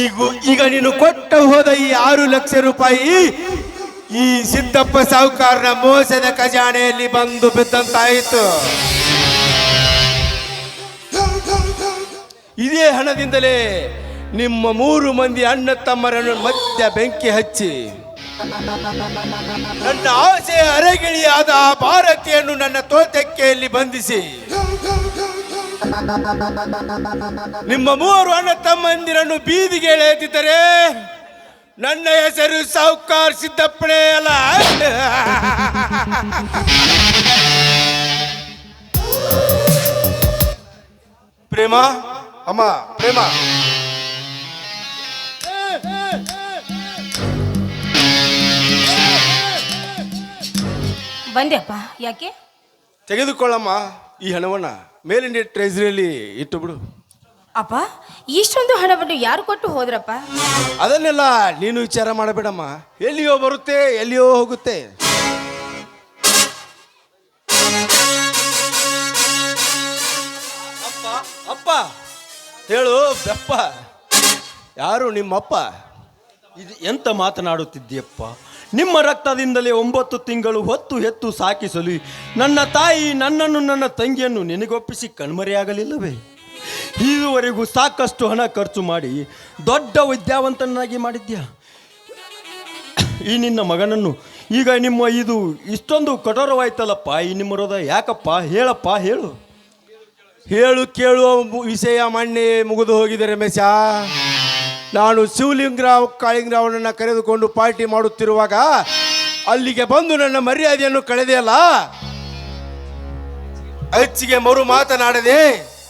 ಈಗ ಈಗ ನೀನು ಕೊಟ್ಟ ಹೋದ ಈ ಆರು ಲಕ್ಷ ರೂಪಾಯಿ ಈ ಸಿದ್ದಪ್ಪ ಸಾಹುಕಾರನ ಮೋಸದ ಖಜಾನೆಯಲ್ಲಿ ಬಂದು ಬಿದ್ದಂತಾಯಿತು. ಇದೇ ಹಣದಿಂದಲೇ ನಿಮ್ಮ ಮೂರು ಮಂದಿ ಅಣ್ಣ ತಮ್ಮರನ್ನು ಮಧ್ಯ ಬೆಂಕಿ ಹಚ್ಚಿ. ನನ್ನ ಆಸೆ ಅರೆಗಿಳಿಯಾದ ಭಾರತಿಯನ್ನು ನನ್ನ ತೋಟಕ್ಕೆಯಲ್ಲಿ ಬಂಧಿಸಿ. ನಿಮ್ಮ ಮೂವರು ಅಣ್ಣ ತಮ್ಮಂದಿರನ್ನು ಬೀದಿಗೆ ಎಳೆಯುತ್ತಿದ್ದರೆ ನನ್ನ ಹೆಸರು ಸಾಹುಕಾರ್ ಸಿದ್ದಪ್ಪಣೆ ಅಲ್ಲ. ಪ್ರೇಮ? ಅಮ್ಮ ಪ್ರೇಮ. ಬಂದ್ಯಪ್ಪ ಯಾಕೆ? ತೆಗೆದುಕೊಳ್ಳಮ್ಮ ಈ ಹಣವನ್ನ. ಮೇಲಿನ ಟ್ರೆಜರಿಯಲ್ಲಿ ಇಟ್ಟು ಬಿಡು ಅಪ್ಪ ಇಷ್ಟೊಂದು ಹಣವನ್ನು ಯಾರು ಕೊಟ್ಟು ಹೋದ್ರಪ್ಪ? ಅದನ್ನೆಲ್ಲ ನೀನು ವಿಚಾರ ಮಾಡಬೇಡಮ್ಮ. ಎಲ್ಲಿಯೋ ಬರುತ್ತೆ ಎಲ್ಲಿಯೋ ಹೋಗುತ್ತೆ. ಅಪ್ಪ ಅಪ್ಪ ಹೇಳು ಬೆಪ್ಪ ಯಾರು ನಿಮ್ಮಪ್ಪ? ಇದು ಎಂತ ಮಾತನಾಡುತ್ತಿದ್ದೀಯಪ್ಪ? ನಿಮ್ಮ ರಕ್ತದಿಂದಲೇ ಒಂಬತ್ತು ತಿಂಗಳು ಹೊತ್ತು ಹೆತ್ತು ಸಾಕಿಸಲಿ. ನನ್ನ ತಾಯಿ ನನ್ನನ್ನು ನನ್ನ ತಂಗಿಯನ್ನು ನಿನಗೊಪ್ಪಿಸಿ ಕಣ್ಮರೆಯಾಗಲಿಲ್ಲವೇ? ಇದುವರೆಗೂ ಸಾಕಷ್ಟು ಹಣ ಖರ್ಚು ಮಾಡಿ ದೊಡ್ಡ ವಿದ್ಯಾವಂತನಾಗಿ ಮಾಡಿದ್ಯಾ? ಈ ನಿನ್ನ ಮಗನನ್ನು ಈಗ ನಿಮ್ಮ ಇದು ಇಷ್ಟೊಂದು ಕಠೋರವಾಯ್ತಲ್ಲಪ್ಪ, ಈ ನಿಮ್ಮ ಹೃದಯ ಯಾಕಪ್ಪ? ಹೇಳಪ್ಪ, ಹೇಳು. ಹೇಳು ಕೇಳುವ ವಿಷಯ ಮಣ್ಣೆ ಮುಗಿದು ಹೋಗಿದೆ ರಮೇಶ. ನಾನು ಶಿವಲಿಂಗರಾವ್ ಕಾಳಿಂಗರಾವನನ್ನ ಕರೆದುಕೊಂಡು ಪಾರ್ಟಿ ಮಾಡುತ್ತಿರುವಾಗ ಅಲ್ಲಿಗೆ ಬಂದು ನನ್ನ ಮರ್ಯಾದೆಯನ್ನು ಕಳೆದೆಯಲ್ಲ ಅಚ್ಚಿಗೆ ಮರು ಮಾತನಾಡದೆ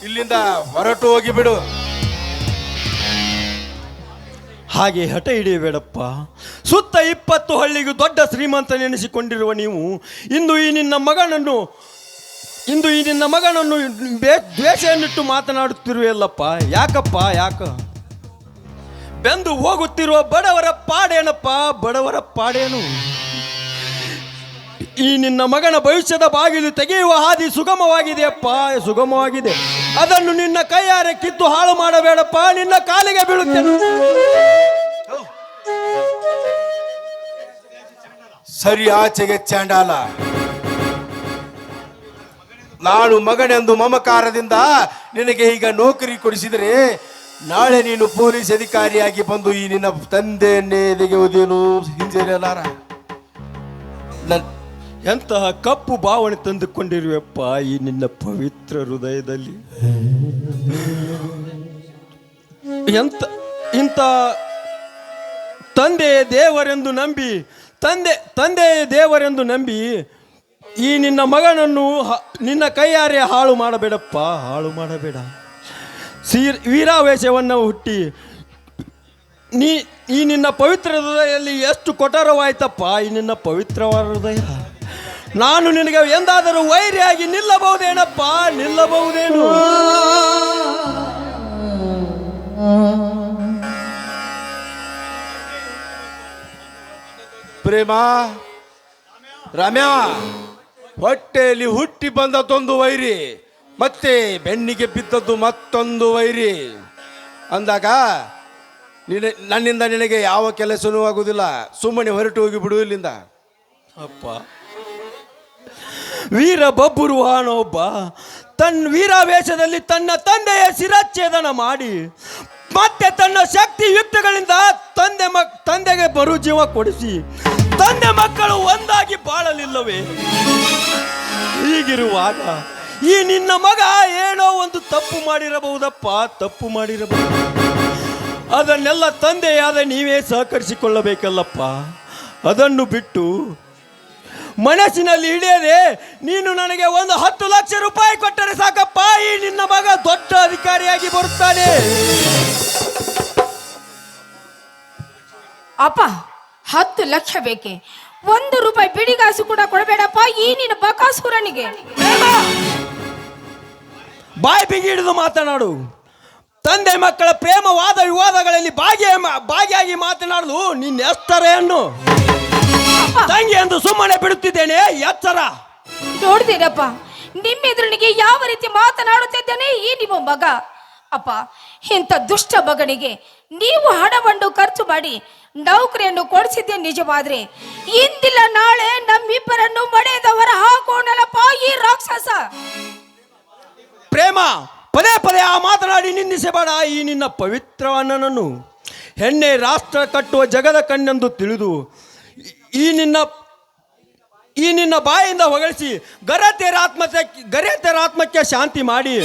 ಇಲ್ಲಿಂದ ಹೊರಟು ಹೋಗಿಬಿಡು. ಹಾಗೆ ಹಠ ಹಿಡಿಯಬೇಡಪ್ಪ. ಸುತ್ತ ಇಪ್ಪತ್ತು ಹಳ್ಳಿಗೂ ದೊಡ್ಡ ಶ್ರೀಮಂತ ನೆನೆಸಿಕೊಂಡಿರುವ ನೀವು, ಇಂದು ಈ ನಿನ್ನ ಮಗನನ್ನು, ಇಂದು ಈ ನಿನ್ನ ಮಗನನ್ನು ದ್ವೇಷವನ್ನಿಟ್ಟು ಮಾತನಾಡುತ್ತಿರುವೆಯಲ್ಲಪ್ಪ. ಯಾಕಪ್ಪ? ಯಾಕ? ಬೆಂದು ಹೋಗುತ್ತಿರುವ ಬಡವರ ಪಾಡೇನಪ್ಪ, ಬಡವರ ಪಾಡೇನು? ಈ ನಿನ್ನ ಮಗನ ಭವಿಷ್ಯದ ಬಾಗಿಲು ತೆಗೆಯುವ ಹಾದಿ ಸುಗಮವಾಗಿದೆಯಪ್ಪ, ಸುಗಮವಾಗಿದೆ. ಅದನ್ನು ನಿನ್ನ ಕೈಯಾರೆ ಕಿತ್ತು ಹಾಳು ಮಾಡಬೇಡಪ್ಪ, ನಿನ್ನ ಕಾಲಿಗೆ ಬೀಳುತ್ತೇನೆ. ಸರಿ, ಆಚೆಗೆ ಚಾಂಡಾಲ. ನಾನು ಮಗನೆಂದು ಮಮಕಾರದಿಂದ ನಿನಗೆ ಈಗ ನೌಕರಿ ಕೊಡಿಸಿದರೆ ನಾಳೆ ನೀನು ಪೊಲೀಸ್ ಅಧಿಕಾರಿಯಾಗಿ ಬಂದು ಈ ನಿನ್ನ ತಂದೆಯನ್ನೇ ತೆಗೆಯುವುದೇನು ಹಿಂಜರಿಯಲಾರ? ಎಂತಹ ಕಪ್ಪು ಭಾವನೆ ತಂದುಕೊಂಡಿರುವಪ್ಪ ಈ ನಿನ್ನ ಪವಿತ್ರ ಹೃದಯದಲ್ಲಿ? ಎಂತ, ಇಂಥ ತಂದೆ ದೇವರೆಂದು ನಂಬಿ, ತಂದೆ ತಂದೆ ದೇವರೆಂದು ನಂಬಿ ಈ ನಿನ್ನ ಮಗನನ್ನು ನಿನ್ನ ಕೈಯಾರೆ ಹಾಳು ಮಾಡಬೇಡಪ್ಪ, ಹಾಳು ಮಾಡಬೇಡ. ಸೀರ್ ವೀರಾವೇಶವನ್ನು ಹುಟ್ಟಿ. ನೀ, ಈ ನಿನ್ನ ಪವಿತ್ರ ಹೃದಯದಲ್ಲಿ ಎಷ್ಟು ಕೊಠರವಾಯ್ತಪ್ಪ, ಈ ನಿನ್ನ ಪವಿತ್ರವಾದ ಹೃದಯ. ನಾನು ನಿನಗೆ ಎಂದಾದರೂ ವೈರಿಯಾಗಿ ನಿಲ್ಲಬಹುದೇನಪ್ಪ, ನಿಲ್ಲಬಹುದೇನು? ಪ್ರೇಮ, ರಮ್ಯ, ಹೊಟ್ಟೆಯಲ್ಲಿ ಹುಟ್ಟಿ ಬಂದ ತೊಂದು ವೈರಿ. ಮತ್ತೆ ಬೆನ್ನಿಗೆ ಬಿದ್ದದ್ದು ಮತ್ತೊಂದು ವೈರಿ. ಅಂದಾಗ ನಿನ ನನ್ನಿಂದ ನಿನಗೆ ಯಾವ ಕೆಲಸನೂ ಆಗುವುದಿಲ್ಲ. ಸುಮ್ಮನೆ ಹೊರಟು ಹೋಗಿ ಬಿಡು ಇಲ್ಲಿಂದ. ಅಪ್ಪ. ವೀರ ಬಬ್ಬುರುವಾನ ಒಬ್ಬ ತನ್ನ ವೀರಾವೇಶದಲ್ಲಿ ತನ್ನ ತಂದೆಯ ಶಿರಚ್ಛೇದನ ಮಾಡಿ, ಮತ್ತೆ ತನ್ನ ಶಕ್ತಿ ಯುಕ್ತಗಳಿಂದ ತಂದೆ ಮಕ್ ತಂದೆಗೆ ಬರು ಜೀವ ಕೊಡಿಸಿ, ತಂದೆ ಮಕ್ಕಳು ಒಂದಾಗಿ ಬಾಳಲಿಲ್ಲವೇ? ಹೀಗಿರುವಾಗ ಈ ನಿನ್ನ ಮಗ ಏನೋ ಒಂದು ತಪ್ಪು ಮಾಡಿರಬಹುದಪ್ಪ, ತಪ್ಪು ಮಾಡಿರಬಹುದು. ಅದನ್ನೆಲ್ಲ ತಂದೆಯಾದ ನೀವೇ ಸಹಕರಿಸಿಕೊಳ್ಳಬೇಕಲ್ಲಪ್ಪ. ಅದನ್ನು ಬಿಟ್ಟು ಮನಸ್ಸಿನಲ್ಲಿ ಇಳಿಯದೆ ನೀನು ನನಗೆ ಒಂದು ಹತ್ತು ಲಕ್ಷ ರೂಪಾಯಿ ಕೊಟ್ಟರೆ ಸಾಕಪ್ಪ, ಈ ನಿನ್ನ ಮಗ ದೊಡ್ಡ ಅಧಿಕಾರಿಯಾಗಿ ಬರುತ್ತಾನೆ. ಅಪ್ಪ, ಹತ್ತು ಲಕ್ಷ ಬೇಕೆ? ಒಂದು ರೂಪಾಯಿ ಬಿಡಿಗಾಸು ಕೂಡ ಕೊಡಬೇಡಪ್ಪ, ಈ ನಿನ್ನ ಬಕಾಸುರನಿಗೆ. ಬಾಯಿ ಬಿಗಿ ಹಿಡಿದು ಮಾತನಾಡು. ತಂದೆ ಮಕ್ಕಳ ಪ್ರೇಮ ವಾದ ವಿವಾದಗಳಲ್ಲಿ ಭಾಗಿಯ ಭಾಗಿಯಾಗಿ ಮಾತನಾಡಲು ನಿನ್ನ ಎಷ್ಟರೇನು ತಂಗಿ ಎಂದು ಸುಮ್ಮನೆ ಬಿಡುತ್ತಿದ್ದೇನೆ ಎಚ್ಚರ ನೋಡ್ತೀರಪ್ಪ ನಿಮ್ಮೆದುರನಿಗೆ ಯಾವ ರೀತಿ ಮಾತನಾಡುತ್ತಿದ್ದೇನೆ ಈ ನಿಮ್ಮ ಮಗ. ಅಪ್ಪ, ಇಂಥ ದುಷ್ಟ ಮಗನಿಗೆ ನೀವು ಹಣವನ್ನು ಖರ್ಚು ಮಾಡಿ ನೌಕರಿಯನ್ನು ಕೊಡಿಸಿದ್ದೆ ನಿಜವಾದ್ರೆ. ಇಂದಿಲ್ಲ ನಾಳೆ ನಮ್ಮಿಬ್ಬರನ್ನು ಮಡೆಯದವರ ಹಾಕೋಣಲಪ್ಪ ಈ ರಾಕ್ಷಸ. ಪ್ರೇಮ, ಪದೇ ಪದೇ ಆ ಮಾತನಾಡಿ ನಿಂದಿಸಬೇಡ ಈ ನಿನ್ನ ಪವಿತ್ರವನ್ನನನ್ನು ಹೆಣ್ಣೆ ರಾಷ್ಟ್ರ ಕಟ್ಟುವ ಜಗದ ಕಣ್ಣೆಂದು ತಿಳಿದು, ಈ- ನಿನ್ನ, ಈ ನಿನ್ನ ಬಾಯಿಂದ ಹೊಗಳಿಸಿ ಗರತೆರ ಗರೆತೆರಾತ್ಮಕ್ಕೆ ಗರತೆರ ಆತ್ಮಕ್ಕೆ ಶಾಂತಿ ಮಾಡಿ.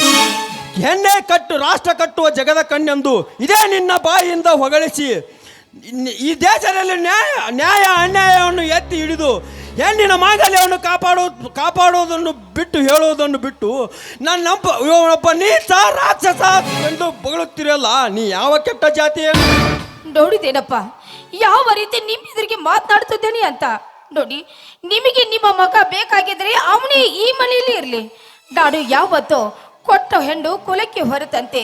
ಹೆಣ್ಣೆ ಕಟ್ಟು, ರಾಷ್ಟ್ರ ಕಟ್ಟುವ ಜಗದ ಕಣ್ಣೆಂದು ಇದೇ ನಿನ್ನ ಬಾಯಿಯಿಂದ ಹೊಗಳಿಸಿ, ಈ ದೇಶದಲ್ಲಿ ನ್ಯಾಯ ನ್ಯಾಯ ಅನ್ಯಾಯವನ್ನು ಎತ್ತಿ ಹಿಡಿದು ಹೆಣ್ಣಿನ ಮಾಂಗಲ್ಯವನ್ನು ಕಾಪಾಡೋ ಕಾಪಾಡೋದನ್ನು ಬಿಟ್ಟು ಹೇಳೋದನ್ನು ಬಿಟ್ಟು, ನನ್ನಪ್ಪ ಇವನೊಬ್ಬ ನೀಚ ರಾಕ್ಷಸ ಎಂದು ಬಗಳುತ್ತಿರಲ್ಲ, ನೀ ಯಾವ ಕೆಟ್ಟ ಜಾತಿ ನೋಡಿದೇನಪ್ಪ ಯಾವ ರೀತಿ ನಿಮ್ಮ ಎದುರಿಗೆ ಮಾತನಾಡ್ತಿದ್ದೇನೆ ಅಂತ. ನೋಡಿ, ನಿಮಗೆ ನಿಮ್ಮ ಮಗ ಬೇಕಾಗಿದ್ರೆ ಅವನೇ ಈ ಮನೆಯಲ್ಲಿ ಇರಲಿ. ನಾನು ಯಾವತ್ತೋ ಕೊಟ್ಟ ಹೆಣ್ಣು ಕುಲಕ್ಕೆ ಹೊರತಂತೆ.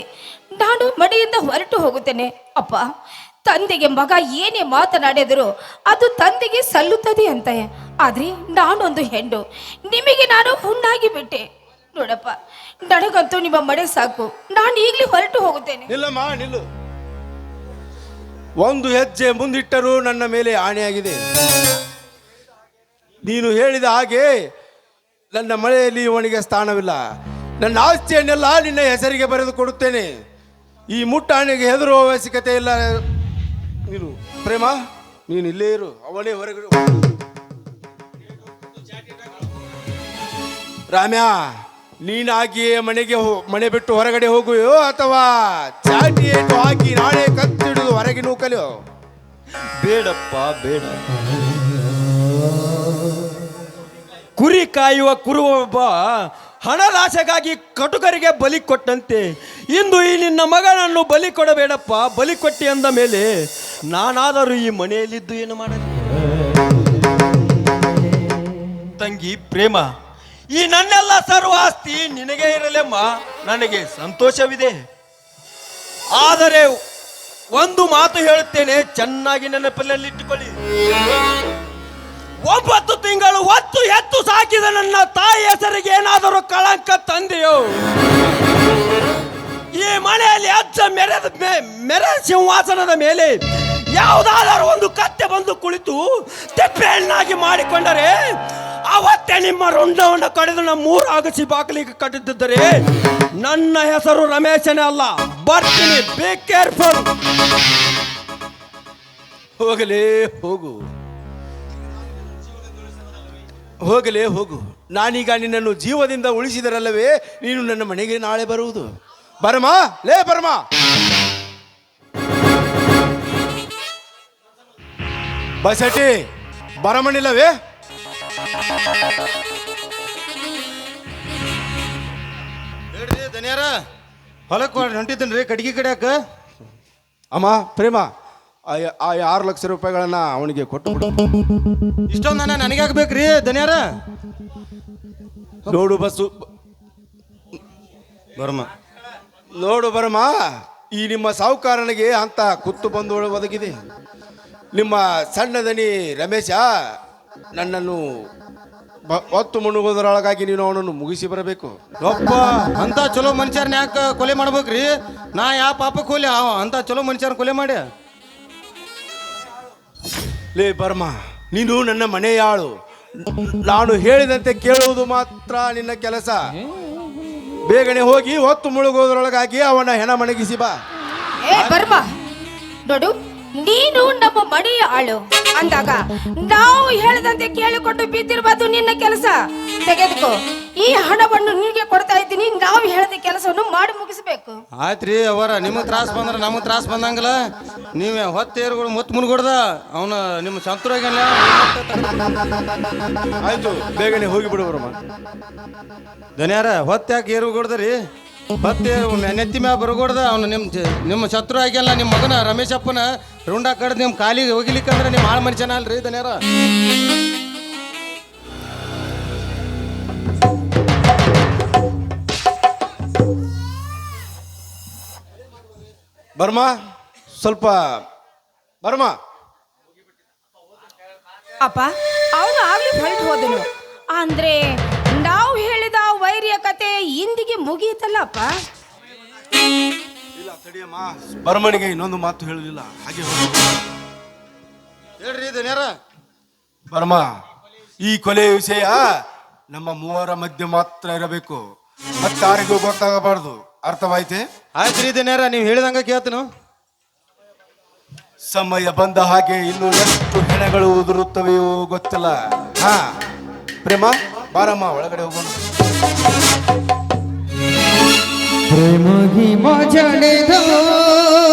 ನಾನು ಮನೆಯಿಂದ ಹೊರಟು ಹೋಗುತ್ತೇನೆ. ಅಪ್ಪ ತಂದೆಗೆ ಮಗ ಏನೇ ಮಾತನಾಡಿದರೂ ಅದು ತಂದೆಗೆ ಸಲ್ಲುತ್ತದೆ ಅಂತ. ಆದ್ರೆ ನಾನೊಂದು ಹೆಣ್ಣು. ನಿಮಗೆ ನಾನು ಹುಣ್ಣಾಗಿ ಬಿಟ್ಟೆ. ನೋಡಪ್ಪ, ನನಗಂತೂ ನಿಮ್ಮ ಮನೆ ಸಾಕು. ನಾನು ಈಗಲೇ ಹೊರಟು ಹೋಗುತ್ತೇನೆ. ಇಲ್ಲಮ್ಮ ನಿಲ್ಲು. ಒಂದು ಹೆಜ್ಜೆ ಮುಂದಿಟ್ಟರೂ ನನ್ನ ಮೇಲೆ ಆಣೆಯಾಗಿದೆ. ನೀನು ಹೇಳಿದ ಹಾಗೆ ನನ್ನ ಮನೆಯಲ್ಲಿ ಇವನಿಗೆ ಸ್ಥಾನವಿಲ್ಲ. ನನ್ನ ಆಸ್ತಿಯನ್ನೆಲ್ಲ ನಿನ್ನ ಹೆಸರಿಗೆ ಬರೆದು ಕೊಡುತ್ತೇನೆ. ಈ ಮುಟ್ಟಾಣೆಗೆ ಹೆದರುವ ಅವಶ್ಯಕತೆ ಇಲ್ಲ. ನೀನು ಪ್ರೇಮ, ನೀನು ಇಲ್ಲೇ ಇರು. ಅವಳೇ ಹೊರಗಡೆ ರಾಮ್ಯ, ನೀನಾಗಿಯೇ ಮನೆಗೆ ಮನೆ ಬಿಟ್ಟು ಹೊರಗಡೆ ಹೋಗುವೆಯೋ ಅಥವಾ ಚಾಟಿ ಏಟು ಹಾಕಿ ನಾಳೆ ಕತ್ತಿಡಿದು ಹೊರಗೆ ನೂಕಲು. ಬೇಡಪ್ಪ, ಬೇಡ. ಕುರಿ ಕಾಯುವ ಕುರುವೊಬ್ಬ ಹಣಲಾಸೆಗಾಗಿ ಕಟುಕರಿಗೆ ಬಲಿ ಕೊಟ್ಟಂತೆ. ಇಂದು ಈ ನಿನ್ನ ಮಗನನ್ನು ಬಲಿ ಕೊಡಬೇಡಪ್ಪ. ಬಲಿ ಕೊಟ್ಟಿ ಅಂದ ಮೇಲೆ ನಾನಾದರೂ ಈ ಮನೆಯಲ್ಲಿದ್ದು ಏನು ಮಾಡಲಿ? ತಂಗಿ ಪ್ರೇಮ, ಈ ನನ್ನೆಲ್ಲ ಸರ್ವಾಸ್ತಿ ನಿನಗೆ ಇರಲೆಮ್ಮ, ನನಗೆ ಸಂತೋಷವಿದೆ. ಆದರೆ ಒಂದು ಮಾತು ಹೇಳುತ್ತೇನೆ, ಚೆನ್ನಾಗಿ ನೆನಪಿನಲ್ಲಿಟ್ಟುಕೊಳ್ಳಿ. ಒಂಬತ್ತು ತಿಂಗಳು ಹೊತ್ತು ಎತ್ತು ಸಾಕಿದ ನನ್ನ ತಾಯಿ ಹೆಸರಿಗೆ ಏನಾದರೂ ಕಳಂಕ ತಂದೆಯೋ? ಈ ಮನೆಯಲ್ಲಿ ಅಜ್ಜ ಮೆರೆದ ಮೆರೆ ಸಿಂಹಾಸನದ ಮೇಲೆ ಯಾವುದಾದರೂ ಒಂದು ಕತ್ತೆ ಬಂದು ಕುಳಿತು ತೆಪ್ಪೆಯನ್ನಾಗಿ ಮಾಡಿಕೊಂಡರೆ ಅವತ್ತೇ ನಿಮ್ಮ ರುಂಡವನ್ನು ಕಡಿದು ನಮ್ಮ ಮೂರು ಅಗಸಿ ಬಾಗಿಲಿಗೆ ಕಟ್ಟಿದ್ದರೆ ನನ್ನ ಹೆಸರು ರಮೇಶನೇ ಅಲ್ಲ. ಬರ್ತೀನಿ. ಬಿ ಕೇರ್ಫುಲ್ ಹೋಗಲೇ ಹೋಗು. ಹೋಗಲೇ ಹೋಗು. ನಾನೀಗ ನಿನ್ನನ್ನು ಜೀವದಿಂದ ಉಳಿಸಿದರಲ್ಲವೇ? ನೀನು ನನ್ನ ಮನೆಗೆ ನಾಳೆ ಬರುವುದು. ಬರಮಾ? ಲೇ ಬರಮ? ಬಸಟಿ ಬರಮಣಿಲ್ಲವೇ ಹೇಳ್ರಿ ದನಿಯಾರ ಹೊಲಕ್ಕೆ ಹೊಂಟಿದ್ದೀನಿ ರೀ ಕಡ್ಗಿ ಕಡ್ಯಾಕ? ಅಮ್ಮ ಪ್ರೇಮ ಆ ಆರು ಲಕ್ಷ ರೂಪಾಯಿಗಳನ್ನ ಅವನಿಗೆ ಕೊಟ್ಟು ಬಿಡು. ಇಷ್ಟೊಂದು ಹಣ ನನಗೆ ಹಾಕ್ಬೇಕ್ರಿ ದನಿಯಾರ ನೋಡು ಬಸ್ಸು ಬರ್ಮ ನೋಡು ಬರಮ್ಮ ಈ ನಿಮ್ಮ ಸಾಹುಕಾರನಿಗೆ ಅಂತ ಕುತ್ತು ಬಂದು ಒದಗಿದೆ. ನಿಮ್ಮ ಸಣ್ಣದನಿ ರಮೇಶ ನನ್ನನ್ನು ಬ- ಹೊತ್ತು ಮುಣುಗೋದರೊಳಗಾಗಿ ನೀನು ಅವನನ್ನು ಮುಗಿಸಿ ಬರಬೇಕು. ಒಬ್ಬ ಅಂತ ಚಲೋ ಮನುಷ್ಯರನ್ನ ಯಾಕೆ ಕೊಲೆ ಮಾಡ್ಬೇಕ್ರಿ? ನಾ ಯಾವ ಪಾಪ ಕೊಲೆ? ಅವ ಅಂತ ಚಲೋ ಮನುಷ್ಯರ ಕೊಲೆ ಮಾಡಿ ಲೇ ಬರ್ಮ ನೀನು ನನ್ನ ಮನೆಯಾಳು. ನಾನು ಹೇಳಿದಂತೆ ಕೇಳುವುದು ಮಾತ್ರ ನಿನ್ನ ಕೆಲಸ. ಬೇಗನೆ ಹೋಗಿ ಹೊತ್ತು ಮುಳುಗೋದ್ರೊಳಗಾಗಿ ಅವನ ಹೆಣ ಮಣಗಿಸಿ ಬಾ. ಏ ಬರ್ಮ. ನೋಡು ನೀನು ನಮ್ಮ ಮನೆಯ ಆಳು. ಅಂದಾಗ ನಾವು ಹೇಳದಂತೆ ಕೇಳಿಕೊಂಡು ಬಿದ್ದಿರಬಾರ್ದು ನಿನ್ನ ಕೆಲಸ. ತೆಗೆದುಕೋ. ಈ ಹಣವನ್ನು ನಿನಗೆ ಕೊಡ್ತಾ ಇದ್ದೀನಿ. ನಾವು ಹೇಳದ ಕೆಲಸವನ್ನು ಮಾಡಿ ಮುಗಿಸ್ಬೇಕು. ಆಯ್ತ್ರಿ ಅವರ ನಿಮಗೆ ತ್ರಾಸ ಬಂದ್ರೆ ನಮಗೆ ತ್ರಾಸ ಬಂದಂಗಲ್ಲ. ನೀವೇ ಹೊತ್ತೇರುಗಳು ಮುತ್ತು ಮುನ್ಗೊಡ್ದ ಅವನ ನಿಮ್ಮ ಶತ್ರುಗಲ್ಲ ಆಯ್ತು ಬೇಗನೆ ಹೋಗಿ ಬಿಡು ಧನ್ಯಾರ ದನಿಯಾರ ಹೊತ್ತು ಯಾಕೆ ಏರು ಕೊಡ್ದ್ರಿ ಹೊತ್ತೇರು ನೆತ್ತಿ ಮ್ಯಾಗ ಬರಗೊಡ್ದ ಅವನು ನಿಮ್ಮ ನಿಮ್ಮ ಶತ್ರು ಆಗ್ಯಲ್ಲ ನಿಮ್ಮ ಮಗನ ರಮೇಶಪ್ಪನ ರುಂಡ ಕಡ್ದು ನಿಮ್ಮ ಕಾಲಿಗೆ ಹೋಗಿಲಿಕ್ಕಂದ್ರೆ ನಿಮ್ಮ ಆಳು ಮನುಷ್ಯನ ಅಲ್ರಿ ದನೇರ ಬರ್ಮ ಸ್ವಲ್ಪ ಬರ್ಮ. ಅಪ್ಪ ಅವನು ಆಗ್ಲಿ ಹೊರಟು ಹೋದನು ಅಂದ್ರೆ ನಾವು ಹೇಳಿದ ವೈರ್ಯ ಕತೆ ಇಂದಿಗೆ ಮುಗಿಯಿತಲ್ಲ ಅಪ್ಪ ಇಲ್ಲ ತಡಿಯಮ್ಮ ಬರಮಣಿಗೆ ಇನ್ನೊಂದು ಮಾತು ಹೇಳಲಿಲ್ಲ ಹಾಗೆ. ಹೇಳ್ರಿ ಧನ್ಯಾರ ಬರ್ಮ ಈ ಕೊಲೆ ವಿಷಯ ನಮ್ಮ ಮೂವರ ಮಧ್ಯೆ ಮಾತ್ರ ಇರಬೇಕು. ಮತ್ತಾರಿಗೂ ಗೊತ್ತಾಗಬಾರ್ದು. ಅರ್ಥವಾಯ್ತೆ? ಆಯ್ತು ರೀ ಧನ್ಯಾರ ನೀವು ಹೇಳಿದಂಗ ಕೇಳ್ತನು. ಸಮಯ ಬಂದ ಹಾಗೆ ಇನ್ನು ಎಷ್ಟು ಹೆಣಗಳು ಉದುರುತ್ತವೆಯೋ ಗೊತ್ತಿಲ್ಲ. ಹಾ ಪ್ರೇಮ ಬಾರಮ್ಮ ಒಳಗಡೆ ಹೋಗೋಣ. প্রেম ঘি মজনে ধর